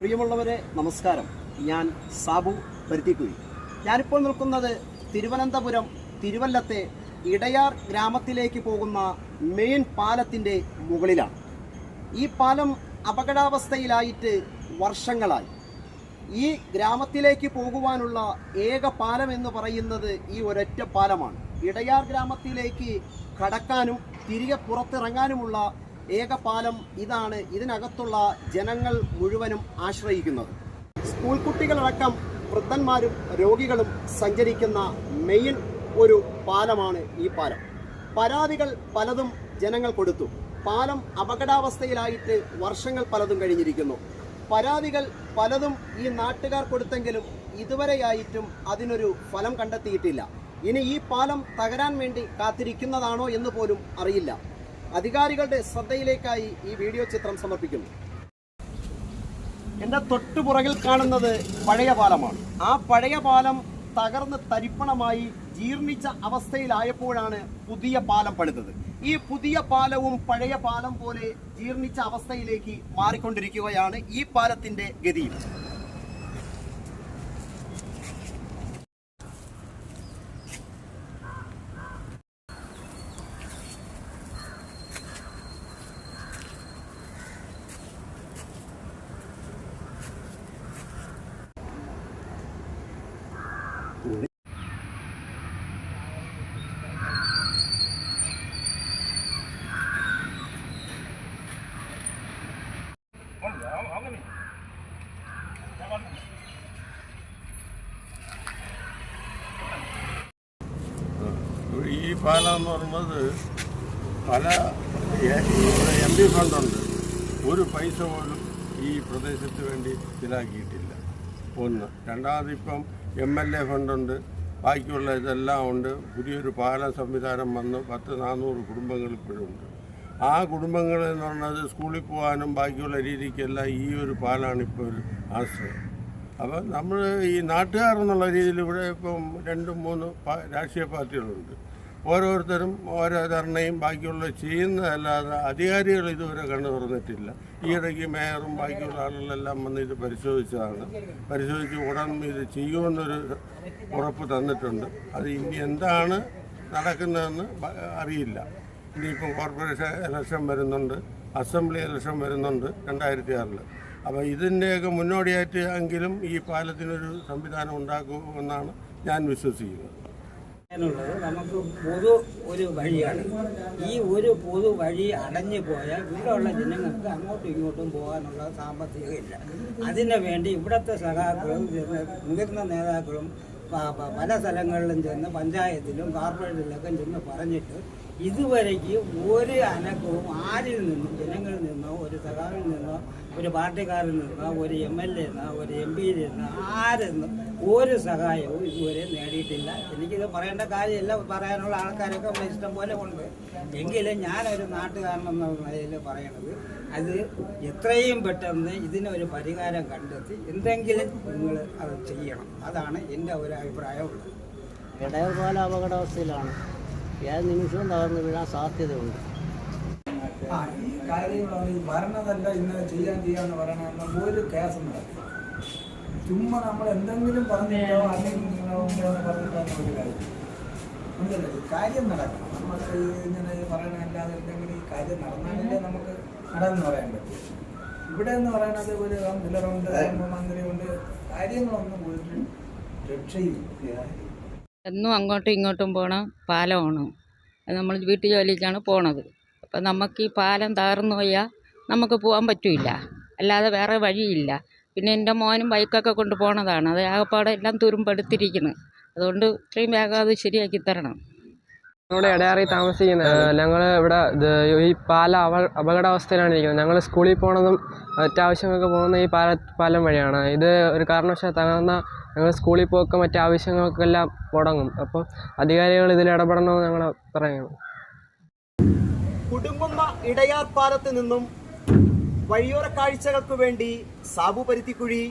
പ്രിയമുള്ളവരെ നമസ്കാരം. ഞാൻ സാബു പരുത്തിക്കുഴി ഞാനിപ്പോൾ നിൽക്കുന്നത് തിരുവനന്തപുരം തിരുവല്ലത്തെ ഇടയാർ ഗ്രാമത്തിലേക്ക് പോകുന്ന മെയിൻ പാലത്തിന്റെ മുകളിലാണ്. ഈ പാലം അപകടാവസ്ഥയിലായിട്ട് വർഷങ്ങളായി. ഈ ഗ്രാമത്തിലേക്ക് പോകുവാനുള്ള ഏക പാലം എന്ന് പറയുന്നത് ഈ ഒരൊറ്റ പാലമാണ്. ഇടയാർ ഗ്രാമത്തിലേക്ക് കടക്കാനും തിരികെ പുറത്തിറങ്ങാനുമുള്ള ഏക പാലം ഇതാണ് ഇതിനകത്തുള്ള ജനങ്ങൾ മുഴുവനും ആശ്രയിക്കുന്നത്. സ്കൂൾ കുട്ടികളടക്കം വൃദ്ധന്മാരും രോഗികളും സഞ്ചരിക്കുന്ന മെയിൻ ഒരു പാലമാണ് ഈ പാലം. പരാതികൾ പലതും ജനങ്ങൾ കൊടുത്തു. പാലം അപകടാവസ്ഥയിലായിട്ട് വർഷങ്ങൾ പലതും കഴിഞ്ഞിരിക്കുന്നു. പരാതികൾ പലതും ഈ നാട്ടുകാർ കൊടുത്തെങ്കിലും ഇതുവരെയായിട്ടും അതിനൊരു ഫലം കണ്ടെത്തിയിട്ടില്ല. ഇനി ഈ പാലം തകരാൻ വേണ്ടി കാത്തിരിക്കുന്നതാണോ എന്ന് പോലും അറിയില്ല. അധികാരികളുടെ ശ്രദ്ധയിലേക്കായി ഈ വീഡിയോ ചിത്രം സമർപ്പിക്കുന്നു. എന്റെ തൊട്ടുപുറകിൽ കാണുന്നത് പഴയ പാലമാണ്. ആ പഴയ പാലം തകർന്ന് തരിപ്പണമായി ജീർണിച്ച അവസ്ഥയിലായപ്പോഴാണ് പുതിയ പാലം പണിതത്. ഈ പുതിയ പാലവും പഴയ പാലം പോലെ ജീർണിച്ച അവസ്ഥയിലേക്ക് മാറിക്കൊണ്ടിരിക്കുകയാണ് ഈ പാലത്തിന്റെ ഗതിയും ഈ പാലം എന്ന് പറയുന്നത് പല എം പി ഫണ്ടുണ്ട് ഒരു പൈസ പോലും ഈ പ്രദേശത്ത് വേണ്ടി ചിലാക്കിയിട്ടില്ല ഒന്ന്. രണ്ടാമത് ഇപ്പം എം എൽ എ ഫണ്ടുണ്ട് ബാക്കിയുള്ള ഇതെല്ലാം ഉണ്ട്. പുതിയൊരു പാലം സംവിധാനം വന്ന്. പത്ത് നാനൂറ് കുടുംബങ്ങൾ ഇപ്പോഴും ഉണ്ട്. ആ കുടുംബങ്ങൾ എന്ന് പറഞ്ഞത് സ്കൂളിൽ പോകാനും ബാക്കിയുള്ള രീതിക്കെല്ലാം ഈ ഒരു പാലാണ് ഇപ്പോൾ ഒരു ആശ്രയം. അപ്പം നമ്മൾ ഈ നാട്ടുകാർ എന്നുള്ള രീതിയിൽ ഇവിടെ ഇപ്പം രണ്ടും മൂന്ന് രാഷ്ട്രീയ പാർട്ടികളുണ്ട്. ഓരോരുത്തരും ഓരോ ധർണയും ബാക്കിയുള്ള ചെയ്യുന്നതല്ലാതെ അധികാരികൾ ഇതുവരെ കണ്ടു തുറന്നിട്ടില്ല. ഈയിടയ്ക്ക് മേയറും ബാക്കിയുള്ള ആളുകളെല്ലാം വന്ന് ഇത് പരിശോധിച്ചതാണ്. പരിശോധിച്ച് ഉടൻ ഇത് ചെയ്യുമെന്നൊരു ഉറപ്പ് തന്നിട്ടുണ്ട്. അത് ഇനി എന്താണ് നടക്കുന്നതെന്ന് അറിയില്ല. ഇനിയിപ്പം കോർപ്പറേഷൻ ഇലക്ഷൻ വരുന്നുണ്ട്. അസംബ്ലി ഇലക്ഷൻ വരുന്നുണ്ട് രണ്ടായിരത്തി ആറിൽ അപ്പോൾ ഇതിന്റെയൊക്കെ മുന്നോടിയായിട്ട് എങ്കിലും ഈ പാലത്തിനൊരു സംവിധാനം ഉണ്ടാക്കുമെന്നാണ് ഞാൻ വിശ്വസിക്കുന്നത്. എന്നുള്ളത് നമുക്ക് പൊതു ഒരു വഴിയാണ്. ഈ ഒരു പൊതു വഴി അടഞ്ഞു പോയാൽ ഇവിടെയുള്ള ജനങ്ങൾക്ക് അങ്ങോട്ടും ഇങ്ങോട്ടും പോകാനുള്ള സാമ്പത്തികമില്ല. അതിനു വേണ്ടി ഇവിടുത്തെ സഖാക്കളും മുതിർന്ന നേതാക്കളും പല സ്ഥലങ്ങളിലും ചെന്ന് പഞ്ചായത്തിലും കോർപ്പറേറ്റിലൊക്കെ ചെന്ന് പറഞ്ഞിട്ട് ഇതുവരേക്ക് ഒരു അനക്കവും ആരിൽ നിന്നും ജനങ്ങളിൽ നിന്നോ ഒരു സഖാവിൽ നിന്നോ ഒരു പാർട്ടിക്കാരിൽ നിന്നോ ഒരു എം എൽ എ നിന്നോ ഒരു എം പിയിൽ നിന്നോ ആരെന്നും ഒരു സഹായവും ഇതുവരെ നേടിയിട്ടില്ല. എനിക്കിത് പറയേണ്ട കാര്യമില്ല പറയാനുള്ള ആൾക്കാരൊക്കെ ഇഷ്ടം പോലെ ഉണ്ട്. എങ്കിലും ഞാനൊരു നാട്ടുകാരനെന്ന നിലയിൽ പറയണത് അത് എത്രയും പെട്ടെന്ന് ഇതിനൊരു പരിഹാരം കണ്ടെത്തി എന്തെങ്കിലും നിങ്ങൾ അത് ചെയ്യണം. അതാണ് എന്റെ ഒരു അഭിപ്രായമുള്ളത്. ഇടയർ പോലെ അപകടാവസ്ഥയിലാണ് ഏത് നിമിഷവും തകർന്നു വീഴാൻ സാധ്യതയുണ്ട്. ആ ഈ കാര്യങ്ങളാണ് ഈ ഭരണതല്ല ഇന്ന് ചെയ്യാൻ ചെയ്യാന്ന് പറയണമെന്ന് ഒരു കേസ് നടക്കും ചുമ്മാ നമ്മൾ എന്തെങ്കിലും പറഞ്ഞിട്ടോ അല്ലെങ്കിൽ നിങ്ങളോ പറഞ്ഞിട്ടോ എന്നൊരു കാര്യം ഈ കാര്യം നടക്കണം നമുക്ക് ഇങ്ങനെ പറയണല്ലാതെ എന്തെങ്കിലും ഈ കാര്യം നടന്നാലല്ലേ നമുക്ക് നടന്ന് പറയാൻ പറ്റും. ഇവിടെ എന്ന് പറയുന്നത് ഒരു കൗൺസിലറുണ്ട് മന്ത്രിയുണ്ട് കാര്യങ്ങളൊന്നും ഒരു രക്ഷയും എന്നും അങ്ങോട്ടും ഇങ്ങോട്ടും പോണ പാലമാണ്. അത് നമ്മൾ വീട്ടു ജോലിക്കാണ് പോണത്. അപ്പം നമുക്ക് ഈ പാലം തകർന്നു പോയാൽ നമുക്ക് പോകാൻ പറ്റില്ല. അല്ലാതെ വേറെ വഴിയില്ല. പിന്നെ എന്റെ മോനും ബൈക്കൊക്കെ കൊണ്ട് പോണതാണ്. അത് ആകപ്പാടെ എല്ലാം തുരുമ്പെടുത്തിരിക്കുന്നു അതുകൊണ്ട് ഇത്രയും വേഗം അത് ശരിയാക്കി തരണം. ഞങ്ങളുടെ ഇടയാറി താമസിക്കുന്നത് ഞങ്ങൾ ഇവിടെ ഈ പാല അവ അപകടാവസ്ഥയിലാണ് ഇരിക്കുന്നത്. ഞങ്ങൾ സ്കൂളിൽ പോണതും മറ്റാവശ്യങ്ങൾക്ക് പോകുന്ന ഈ പാല പാലം വഴിയാണ്. ഇത് ഒരു കാരണവശാൽ തകർന്ന ഞങ്ങൾ സ്കൂളിൽ പോക്ക് മറ്റാവശ്യങ്ങൾക്കെല്ലാം മുടങ്ങും. അപ്പോൾ അധികാരികൾ ഇതിൽ ഇടപെടണമെന്ന് ഞങ്ങൾ പറയുന്നു. കുടുംബമ്മ ഇടയാർ പാലത്ത് നിന്നും വഴിയോര കാഴ്ചകൾക്ക് വേണ്ടി സാബു പരുത്തിക്കുഴി